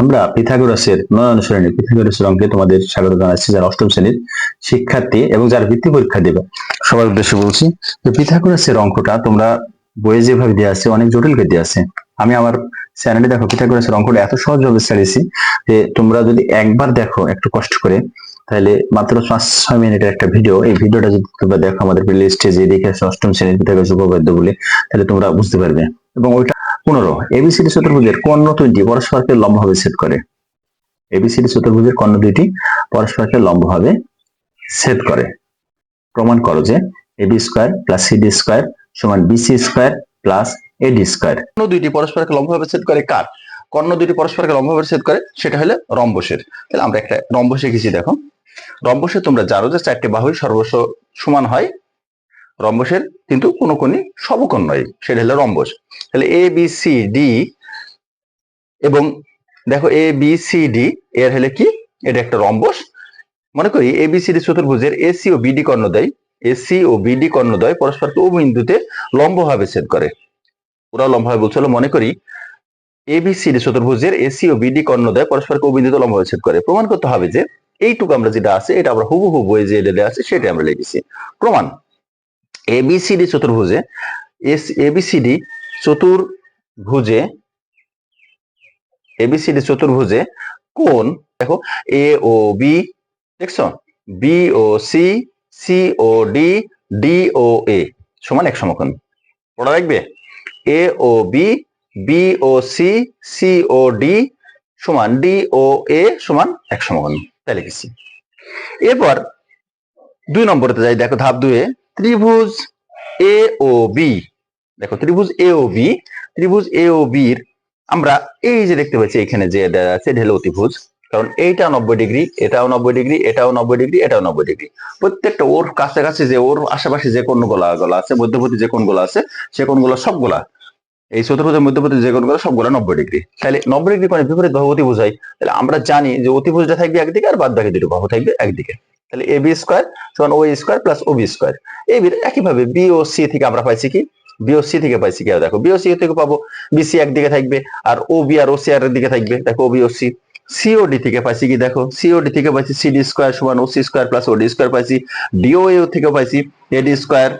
আমরা পিথাগোরাসের পিথাগোরাসের অঙ্কে তোমাদের স্বাগত জানাচ্ছি যারা অষ্টম শ্রেণির শিক্ষার্থী এবং যারা পরীক্ষা দেবে। সবার উদ্দেশ্যে বলছি, যে পিথাগোরাসের অঙ্কটা তোমরা বইয়ে যেভাবে দেওয়া আছে অনেক দেওয়া আছে। আমি আমার চ্যানেলে দেখো পিথাগোরাসের অঙ্কটা এত সহজভাবে ছাড়িয়েছি যে তোমরা যদি একবার দেখো একটু কষ্ট করে, তাহলে মাত্র পাঁচ, ছয় মিনিটের একটা ভিডিও। এই ভিডিওটা যদি তোমরা দেখো আমাদের প্লে লিস্টে যে দেখে অষ্টম শ্রেণির পিথাগোরাস উপপাদ্য বলে, তাহলে তোমরা বুঝতে পারবে। এবং ওইটা পনেরো এবিসিডি চতুর্ভুজের কর্ণ দুইটি পরস্পরকে লম্বভাবে ছেদ করে। এবিসিডি চতুর্ভুজের কর্ণ দুইটি পরস্পরকে লম্বভাবে ছেদ করে। প্রমাণ করো যে AB square plus CD square সমান BC square plus AD square কর্ণ দুইটি পরস্পরকে লম্বভাবে ছেদ করে কার? কর্ণ দুইটি পরস্পরকে লম্বভাবে ছেদ করে, সেটা হলো রম্বসের। তাহলে আমরা একটা রম্বস এঁকেছি, দেখো। রম্বসে তোমরা জানো যে চারটি বাহুই সর্বস্ব সমান হয় রম্বসের কিন্তু কোনো কোনই সমকোণ নয়, সেটা হলো রম্বস। তাহলে এ বি সি ডি এবং দেখো এ বি সি ডি এর হলে কি? এটা একটা রম্বস। মনে করি এ বি সি ডি চতুর্ভুজের এসি ও বিডি কর্ণদ্বয়। এসি ও বিডি কর্ণদ্বয় পরস্পরকে ও বিন্দুতে লম্বভাবে ছেদ করে। ওরা লম্বভাবে বলছিল মনে করি এ বি এবিসিডি চতুর্ভুজের এসি ও বিডি কর্ণদ্বয় পরস্পরকে অবিদিত লম্বভাবে ছেদ করে। প্রমাণ করতে হবে যে এইটুকু আমরা যেটা আছে, এটা আমরা হুবহু বইয়ে যে এটা আছে সেটা আমরা লিখেছি। প্রমাণ এবিসিডি চতুর্ভুজে এস এবিসিডি চতুর্ভুজে এবিসিডি চতুর্ভুজে কোন দেখো এ ও বি দেখছ? B O C C O D D O A সমান এক সমকোণ। পড়া রাখবে A O B B O C C O D সমান ডি ও এ সমান এক সমকোণ। তাই লিখেছি। এরপর দুই নম্বরেতে যাই, দেখো ধাপ দুয়ে ত্রিভুজ এ ও বি দেখো, ত্রিভুজ এ ও বি ত্রিভুজ এ ও বির আমরা এই যে দেখতে পাচ্ছি, এখানে যে আছে হলো অতিভুজ কারণ এইটা নব্বই ডিগ্রি, এটাও নব্বই ডিগ্রি, এটাও নব্বই ডিগ্রি, এটাও নব্বই ডিগ্রি। প্রত্যেকটা ওর কাছাকাছি যে ওর আশেপাশে যে কোন গোলা গোলা আছে, মধ্যবর্তী যে কোন গোলা আছে, সে কোন গোলা সবগুলা, এই চতুর্ভুজের মধ্যবর্তী যে কোন গোলা সবগুলা নব্বই ডিগ্রি। তাহলে নব্বই ডিগ্রি মানে বিপরীত বাহু অতিভুজ হয় তাহলে আমরা জানি যে অতিভুজটা থাকবে একদিকে আর বাদ বাকি দুটো বাহু থাকবে একদিকে। তাহলে এ বি স্কোয়ার সমান O square plus O B square. এই একইভাবে বি ও সি থেকে আমরা পাইছি কি? বিওসি থেকে পাইছি কি? দেখো বিওসি থেকে পাবো। বিসি একদিকে থাকবে আর ও বি আর ও সি আর দিকে থাকবে। দেখো, ও বিওসি সিওডি থেকে পাইছি কি? দেখো সিওডি থেকে পাইছি সিডি স্কোয়ার সমান O C square plus OD square পাইছি। ডিও থেকে পাইছি এডি স্কোয়ার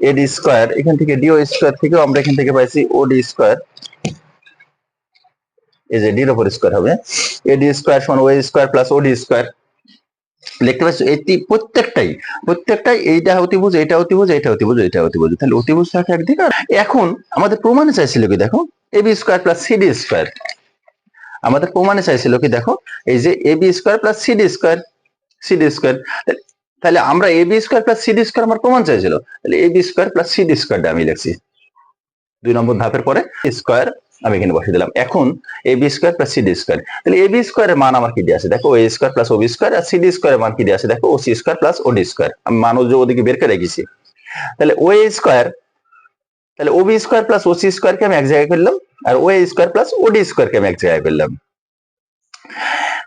এডি স্কোয়ার। এখান থেকে ডিও স্কোয়ার থেকেও আমরা এখান থেকে পাইছি ওডি স্কোয়ার। এই যে ডির উপর স্কোয়ার হবে। এডি স্কোয়ার সমান OA square plus OD square. লিখতে পাচ্ছ, এটি প্রত্যেকটাই প্রত্যেকটাই এইটা অতিভুজ এইটা অতিভুজ এইটা অতিভুজ এইটা অতিভুজ। তাহলে অতিভুজ থাকে একদিকে। এখন আমাদের প্রমাণে চাইছিল কি দেখো? A B square plus CD square. আমাদের প্রমাণে চাইছিল কি দেখো? এই যে A B square plus CD square CD square, তাহলে আমরা A B square plus CD square আমার প্রমাণ চাইছিল। তাহলে A B square plus CD স্কোয়ারটা আমি লিখছি। দুই নম্বর ধাপের পরে, স্কোয়ার আমি এখানে বসিয়ে দিলাম। এখন A B square plus CD square. তাহলে এ বি স্কোয়ারের মান আমার কি দিয়ে আছে? দেখো, A square plus O B square R CD স্কোয়ারের মান কি দিয়ে আছে? দেখো, O C square plus O D square. আমি মান ওদিকে বের করে রেখেছি। তাহলে ও এ স্কোয়ার, তাহলে O B square plus O C স্কোয়ারকে আমি এক জায়গায় করলাম আর O A square plus O D স্কোয়ারকে আমি এক জায়গায় করলাম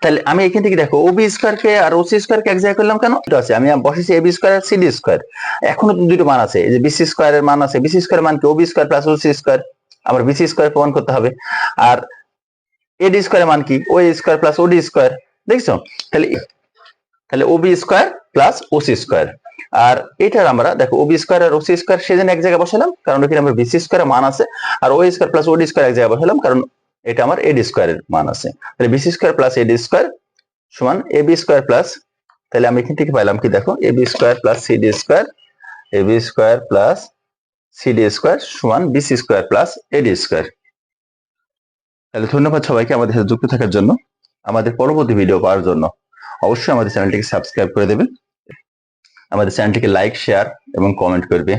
তাহলে আমি এখান থেকে দেখো, ও বি স্কোয়ারকে আর ও সি স্কোয়ারকে এক জায়গায় করলাম কেন? আছে, আমি বসেছি এ বি স্কোয়ার আর সিডি স্কোয়ার। এখনও দুটো মান আছে, এই যে বিসি স্কোয়ারের মান আছে বিসি স্কোয়ার মান কি? O B square plus O C square. আমার বিসি স্কোয়ার প্রমাণ করতে হবে। আর এডি স্কোয়ার মান কি? O square plus OD square দেখছ? তাহলে তাহলে O B square plus OC square আর এটার আমরা দেখো ও বি স্কোয়ার আর ওসি স্কোয়ার সেজন্য এক জায়গায় বসালাম, কারণ ওখানে আমার বিসি স্কোয়ারের মান আছে। আর O square plus OD square এক জায়গায় বসালাম, কারণ এটা আমার এডি স্কোয়ারের মান আছে। তাহলে BC square plus AD square সমান এ বি স্কোয়ার প্লাস তাহলে আমি এখান থেকে পাইলাম কি দেখো? A B square plus CD square A B square plus CD square সমান BC square plus AD square তাহলে ধন্যবাদ সবাইকে আমাদের সাথে যুক্ত থাকার জন্য, আমাদের পরবর্তী ভিডিও পাওয়ার জন্য। অবশ্যই আমাদের চ্যানেলটিকে সাবস্ক্রাইব করে দেবে আমাদের চ্যানেলটিকে লাইক শেয়ার এবং কমেন্ট করবে।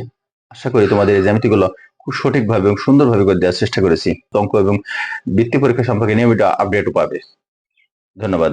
আশা করি তোমাদের এই জ্যামিতিগুলো খুব সঠিকভাবে এবং সুন্দরভাবে করে দেওয়ার চেষ্টা করেছি। অঙ্ক এবং বৃত্তি পরীক্ষা সম্পর্কে নিয়মিত আপডেটও পাবে। ধন্যবাদ।